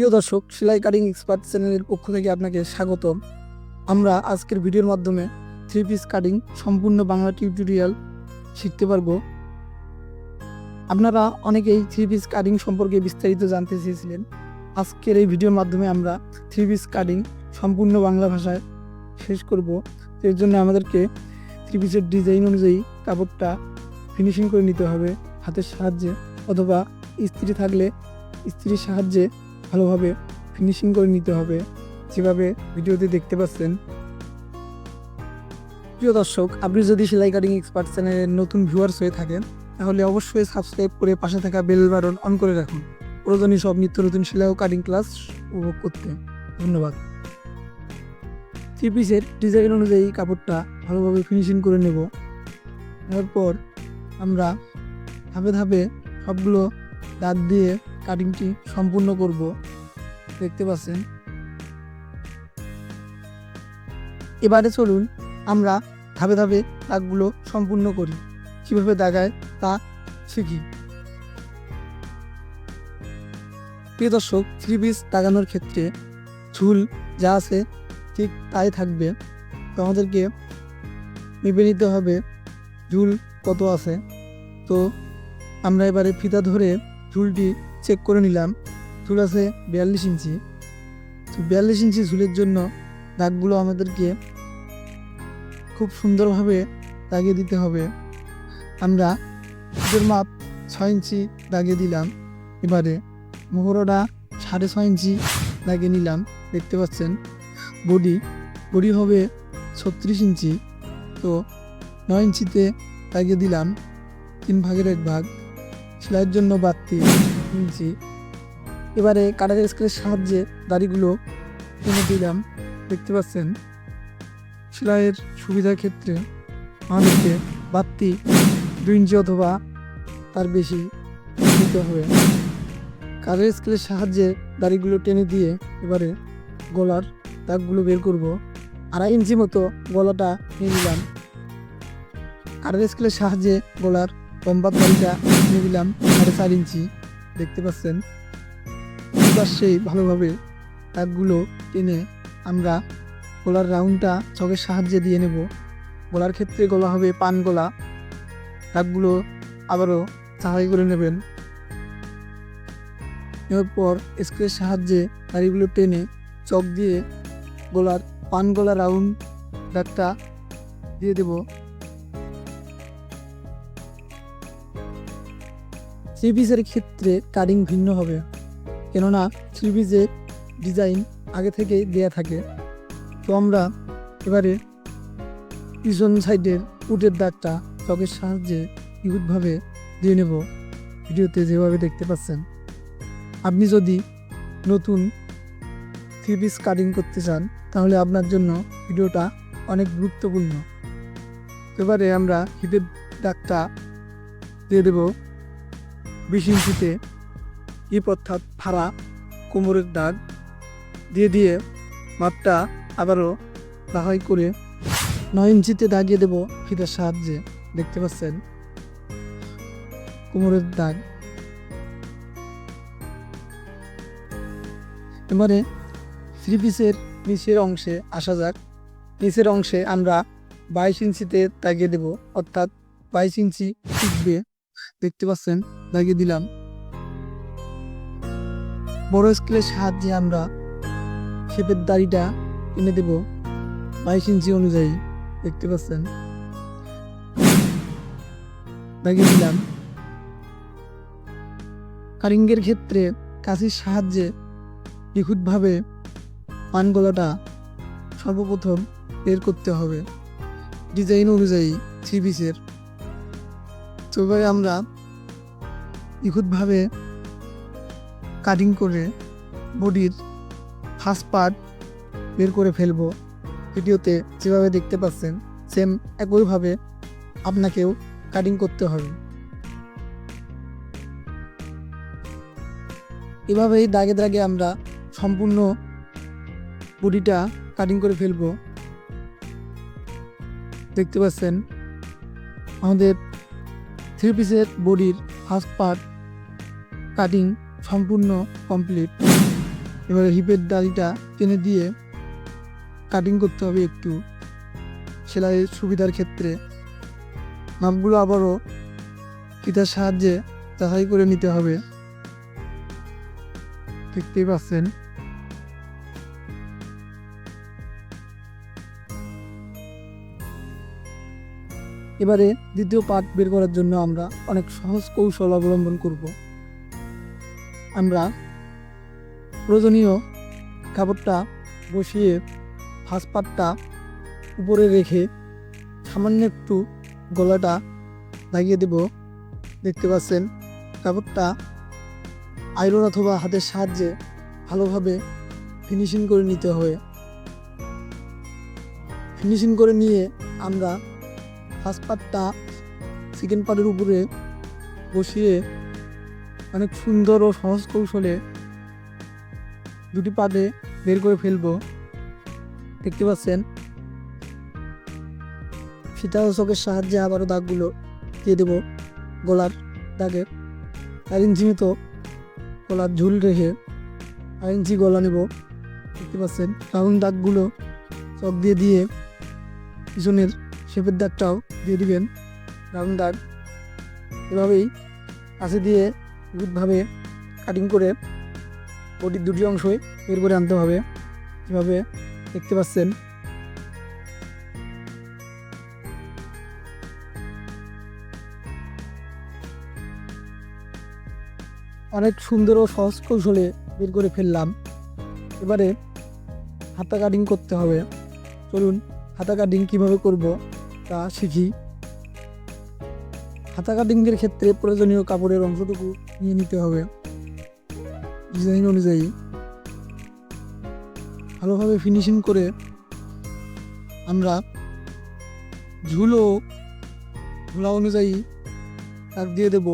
প্রিয় দর্শক, সেলাই কাটিং এক্সপার্ট চ্যানেলের পক্ষ থেকে আপনাকে স্বাগতম। আমরা আজকের ভিডিওর মাধ্যমে থ্রি পিস কাটিং সম্পূর্ণ বাংলা টিউটোরিয়াল শিখতে পারব। আপনারা অনেকেই থ্রি পিস কাটিং সম্পর্কে বিস্তারিত জানতে চেয়েছিলেন। আজকের এই ভিডিওর মাধ্যমে আমরা থ্রি পিস কাটিং সম্পূর্ণ বাংলা ভাষায় শেষ করব। এর জন্য আমাদেরকে থ্রি পিসের ডিজাইন অনুযায়ী কাপড়টা ফিনিশিং করে নিতে হবে। হাতের সাহায্যে অথবা ইস্ত্রি থাকলে ইস্ত্রির সাহায্যে ভালোভাবে ফিনিশিং করে নিতে হবে। যেভাবে ভিডিওতে দেখতে পাচ্ছেন। প্রিয় দর্শক, আপনি যদি সেলাই কাটিং এক্সপার্ট চ্যানেলের নতুন ভিউয়ার্স হয়ে থাকেন, তাহলে অবশ্যই সাবস্ক্রাইব করে পাশে থাকা বেল বাটন অন করে রাখুন। প্রয়োজনীয় সব নিত্য নতুন সেলাই ও কাটিং ক্লাস উপভোগ করতে। ধন্যবাদ। থ্রি পিসের ডিজাইন অনুযায়ী কাপড়টা ভালোভাবে ফিনিশিং করে নেব। তারপর আমরা ধাপে ধাপে সবগুলো দাঁত দিয়ে কাটিংটি সম্পূর্ণ করব। দেখতে পাচ্ছেন? এবারে চলুন আমরা ধাপে ধাপে দাগগুলো সম্পূর্ণ করি। কীভাবে দাগায় তা শিখি। প্রিয় দর্শক, থ্রি পিস দাগানোর ক্ষেত্রে ঝুল যা আছে ঠিক তাই থাকবে। তো আমাদেরকে মেপে নিতে হবে ঝুল কত আছে। তো আমরা এবারে ফিতা ধরে ঝুলটি চেক করে নিলাম। ঝুল আছে বিয়াল্লিশ ইঞ্চি। তো বিয়াল্লিশ ইঞ্চি ঝুলের জন্য দাগগুলো আমাদেরকে খুব সুন্দরভাবে দাগিয়ে দিতে হবে। আমরা ঝুলের মাপ ছয় ইঞ্চি দাগিয়ে দিলাম। এবারে মোহরটা সাড়ে ছয় ইঞ্চি দাগিয়ে নিলাম। দেখতে পাচ্ছেন, বডি বডি হবে ছত্রিশ ইঞ্চি। তো নয় ইঞ্চিতে দাগিয়ে দিলাম। তিন ভাগের এক ভাগ। সেলাইয়ের জন্য বাড়তি ইঞ্চি এবারে কাটার স্কেলের সাহায্যে দাড়িগুলো টেনে দিলাম। দেখতে পাচ্ছেন? সেলাইয়ের সুবিধার ক্ষেত্রে আমাদেরকে বাড়তি দুই ইঞ্চি অথবা তার বেশি দিতে হবে। কাটার স্কেলের সাহায্যে দাড়িগুলো টেনে দিয়ে এবারে গলার দাগগুলো বের করব। আড়াই ইঞ্চি মতো গলাটা নিয়ে নিলাম। কাটার স্কেলের সাহায্যে গলার লম্বা দাড়িটা নিয়ে দিলাম সাড়ে চার ইঞ্চি। দেখতে পাচ্ছেন। সেই ভালোভাবে দাগগুলো টেনে আমরা গলার রাউন্ডটা চকের সাহায্যে দিয়ে নেব। গলার ক্ষেত্রে গলা হবে পান গলা। দাগগুলো আবারও চাহাই করে নেবেন। এরপর স্কেলের সাহায্যে দাড়িগুলো টেনে চক দিয়ে গলার পান গলা রাউন্ড দাগটা দিয়ে দেব। থ্রি পিসের ক্ষেত্রে কাটিং ভিন্ন হবে, কেননা থ্রি পিসের ডিজাইন আগে থেকে দেয়া থাকে। তো আমরা এবারে পিছন সাইডের উটের দাগটা চকের সাহায্যে নিখুঁতভাবে দিয়ে নেব। ভিডিওতে যেভাবে দেখতে পাচ্ছেন। আপনি যদি নতুন থ্রি পিস কাটিং করতে চান, তাহলে আপনার জন্য ভিডিওটা অনেক গুরুত্বপূর্ণ। এবারে আমরা হিটের দাগটা দিয়ে দেব। বিশ ইঞ্চিতে হিপ অর্থাৎ ফাড়া কোমরের দাগ দিয়ে দিয়ে মাপটা আবারও লাহাই করে নয় ইঞ্চিতে দাগিয়ে দেব ফিতার সাহায্যে। দেখতে পাচ্ছেন? কোমরের দাগ। এবারে থ্রি পিসের নিচের অংশে আসা যাক। নিচের অংশে আমরা বাইশ ইঞ্চিতে দাগিয়ে দেব, অর্থাৎ বাইশ ইঞ্চি টিকবে। দেখতে পাচ্ছেন দাগিয়ে দিলাম। বড় স্কেলের সাহায্যে আমরা শেপের দাড়িটা এনে দেব, বাইশ ইঞ্চি অনুযায়ী, দেখতে পাচ্ছেন। দাগিয়ে দিলাম। কারিঙ্গের ক্ষেত্রে কাশির সাহায্যে নিখুঁতভাবে পানগলাটা সর্বপ্রথম বের করতে হবে। ডিজাইন অনুযায়ী থ্রি পিসের। তবে আমরা নিখুঁতভাবে কাটিং করে বডির ফার্স্ট পার্ট বের করে ফেলব। ভিডিওতে যেভাবে দেখতে পাচ্ছেন সেম একইভাবে আপনাকেও কাটিং করতে হবে। এভাবেই দাগে দাগে আমরা সম্পূর্ণ বডিটা কাটিং করে ফেলব। দেখতে পাচ্ছেন, আমাদের থ্রি পিসের বডির ফার্স্ট পার্ট কাটিং সম্পূর্ণ কমপ্লিট। এবারে হিপের ডালিটা টেনে দিয়ে কাটিং করতে হবে একটু। সেলাইয়ের সুবিধার ক্ষেত্রে। মাপগুলো আবারও ফিতার সাহায্যে যাচাই করে নিতে হবে। দেখতেই পাচ্ছেন। এবারে দ্বিতীয় পার্ট বের করার জন্য আমরা অনেক সহজ কৌশল অবলম্বন করব। আমরা প্রয়োজনীয় কাপড়টা বসিয়ে ফার্স্ট পার্টটা উপরে রেখে সামান্য একটু গলাটা লাগিয়ে দেব। দেখতে পাচ্ছেন, কাপড়টা আয়রন অথবা হাতের সাহায্যে ভালোভাবে ফিনিশিং করে নিতে হবে। ফিনিশিং করে নিয়ে আমরা ফার্স্ট পার্টটা সেকেন্ড পার্টের উপরে বসিয়ে অনেক সুন্দর ও সহজ কৌশলে দুটি পার্টে বের করে ফেলব। দেখতে পাচ্ছেন? ফিতা ও চকের সাহায্যে আবারও দাগগুলো দিয়ে দেবো গলার দাগে। আর ইঞ্চি মতো গলার ঝুল রেখে আর ইঞ্চি গলা নেব। দেখতে পাচ্ছেন? রাউন্ড দাগগুলো চক দিয়ে দিয়ে পিছনের শেপের দাগটাও দিয়ে দিবেন রাউন্ড দাগ এভাবেই কাছে দিয়ে নিখুঁতভাবে কাটিং করে বডির দুটি অংশই বের করে আনতে হবে। এভাবে দেখতে পাচ্ছেন। অনেক সুন্দর ও সহজ কৌশলে বের করে ফেললাম। এবারে হাতা কাটিং করতে হবে। চলুন হাতা কাটিং কীভাবে করব? তা শিখি হাতা কাটিংয়ের ক্ষেত্রে প্রয়োজনীয় কাপড়ের অংশটুকু নিয়ে নিতে হবে। ডিজাইন অনুযায়ী। ভালোভাবে ফিনিশিং করে আমরা ঝুলো ঝুলা অনুযায়ী তাক দিয়ে দেব।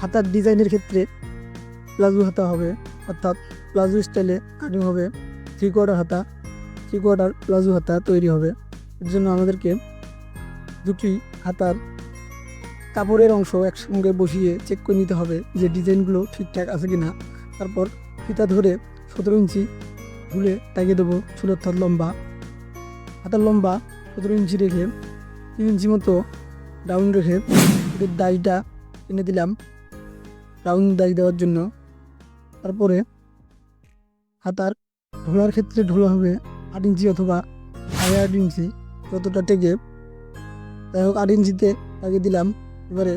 হাতার ডিজাইনের ক্ষেত্রে প্লাজো হাতা হবে, অর্থাৎ প্লাজো স্টাইলে কাটিং হবে। থ্রি কোয়ার্টার হাতা থ্রি কোয়ার্টার প্লাজো হাতা তৈরি হবে। এর জন্য আমাদেরকে দুটি হাতার কাপড়ের অংশ একসঙ্গে বসিয়ে চেক করে নিতে হবে যে ডিজাইনগুলো ঠিকঠাক আছে কি না তারপর ফিতা ধরে সতেরো ইঞ্চি ঝুলে টাইকে দেবো চুল অর্থাৎ লম্বা। হাতার লম্বা সতেরো ইঞ্চি রেখে তিন ইঞ্চি মতো ডাউন রেখে এদের দাড়িটা টেনে দিলাম রাউন্ড দাড়ি দেওয়ার জন্য। তারপরে হাতার ঢোলার ক্ষেত্রে ঢোলা হবে আট ইঞ্চি অথবা সাড়ে আট ইঞ্চি, যতটা টেকে। যাই হোক, আট ইঞ্চিতে লাগিয়ে দিলাম। এবারে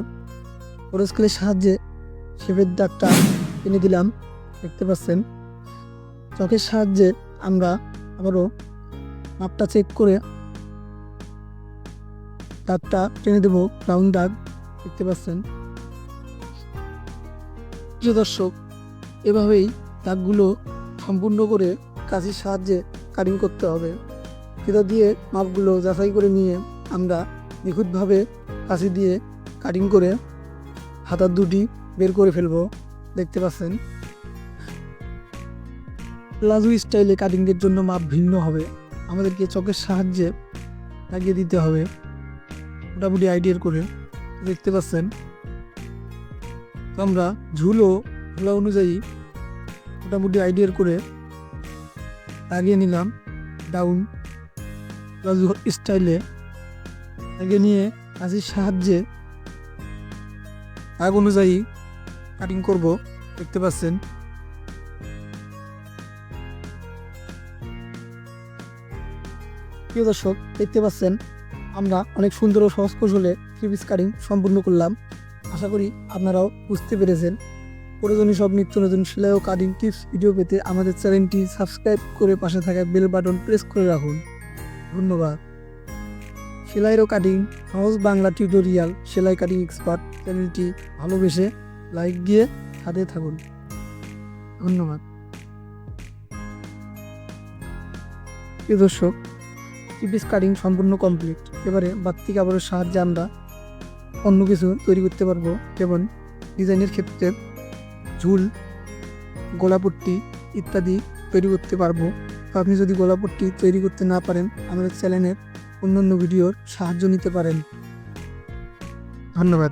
বড় স্কেলের সাহায্যে শেপের দাগটা টেনে দিলাম। দেখতে পাচ্ছেন? চকের সাহায্যে আমরা আবারও মাপটা চেক করে দাগটা টেনে দেবো রাউন্ড দাগ। দেখতে পাচ্ছেন? দর্শক, এভাবেই দাগগুলো সম্পূর্ণ করে কাঁচির সাহায্যে কাটিং করতে হবে। ফিতা দিয়ে মাপগুলো যাচাই করে নিয়ে আমরা নিখুঁতভাবে কাঁচি দিয়ে কাটিং করে হাতার দুটি বের করে ফেলব। দেখতে পাচ্ছেন? প্লাজো স্টাইলে কাটিংয়ের জন্য মাপ ভিন্ন হবে। আমাদেরকে চকের সাহায্যে লাগিয়ে দিতে হবে। মোটামুটি আইডিয়ার করে। দেখতে পাচ্ছেন? তো আমরা ঝুলো ঝুলা অনুযায়ী মোটামুটি আইডিয়ার করে লাগিয়ে নিলাম ডাউন প্লাজো স্টাইলে লাগিয়ে নিয়ে কাঁচির সাহায্যে আগ অনুযায়ী কাটিং করব, দেখতে পাচ্ছেন। প্রিয় দর্শক, দেখতে পাচ্ছেন, আমরা অনেক সুন্দর ও সহজ কৌশলে থ্রি পিস কাটিং সম্পূর্ণ করলাম। আশা করি আপনারাও বুঝতে পেরেছেন। প্রয়োজনীয় সব নিত্য নতুন সেলাই ও কাটিং টিপস ভিডিও পেতে আমাদের চ্যানেলটি সাবস্ক্রাইব করে পাশে থাকা বেল বাটন প্রেস করে রাখুন। ধন্যবাদ। সেলাই ও কাটিং সহজ বাংলা টিউটোরিয়াল সেলাই কাটিং এক্সপার্ট চ্যানেলটি ভালোবেসে লাইক দিয়ে সাথে থাকুন। ধন্যবাদ। প্রিয় দর্শক টিপিস কাটিং সম্পূর্ণ কমপ্লিট এবারে বাড়তি কাপড়ের সাহায্যে আমরা অন্য কিছু তৈরি করতে পারব যেমন ডিজাইনের ক্ষেত্রে ঝুল গোলাপট্টি ইত্যাদি তৈরি করতে পারব। আপনি যদি গোলাপট্টি তৈরি করতে না পারেন, আমাদের চ্যানেলের অন্যান্য ভিডিওর সাহায্য নিতে পারেন। ধন্যবাদ।